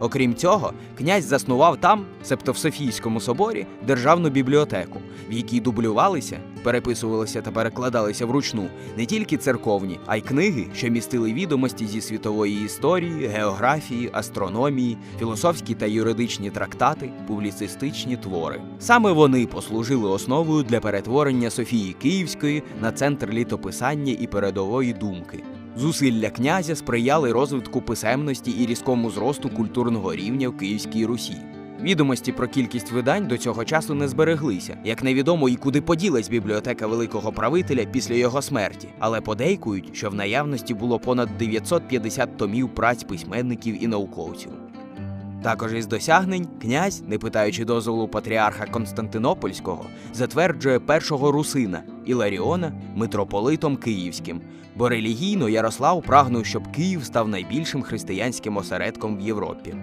Окрім цього, князь заснував там, себто в Софійському соборі, державну бібліотеку, в якій дублювалися, переписувалися та перекладалися вручну не тільки церковні, а й книги, що містили відомості зі світової історії, географії, астрономії, філософські та юридичні трактати, публіцистичні твори. Саме вони послужили основою для перетворення Софії Київської на центр літописання і передової думки. Зусилля князя сприяли розвитку писемності і різкому зросту культурного рівня в Київській Русі. Відомості про кількість видань до цього часу не збереглися, як невідомо і куди поділась бібліотека великого правителя після його смерті, але подейкують, що в наявності було понад 950 томів праць письменників і науковців. Також із досягнень князь, не питаючи дозволу патріарха Константинопольського, затверджує першого русина Іларіона митрополитом Київським, бо релігійно Ярослав прагнув, щоб Київ став найбільшим християнським осередком в Європі.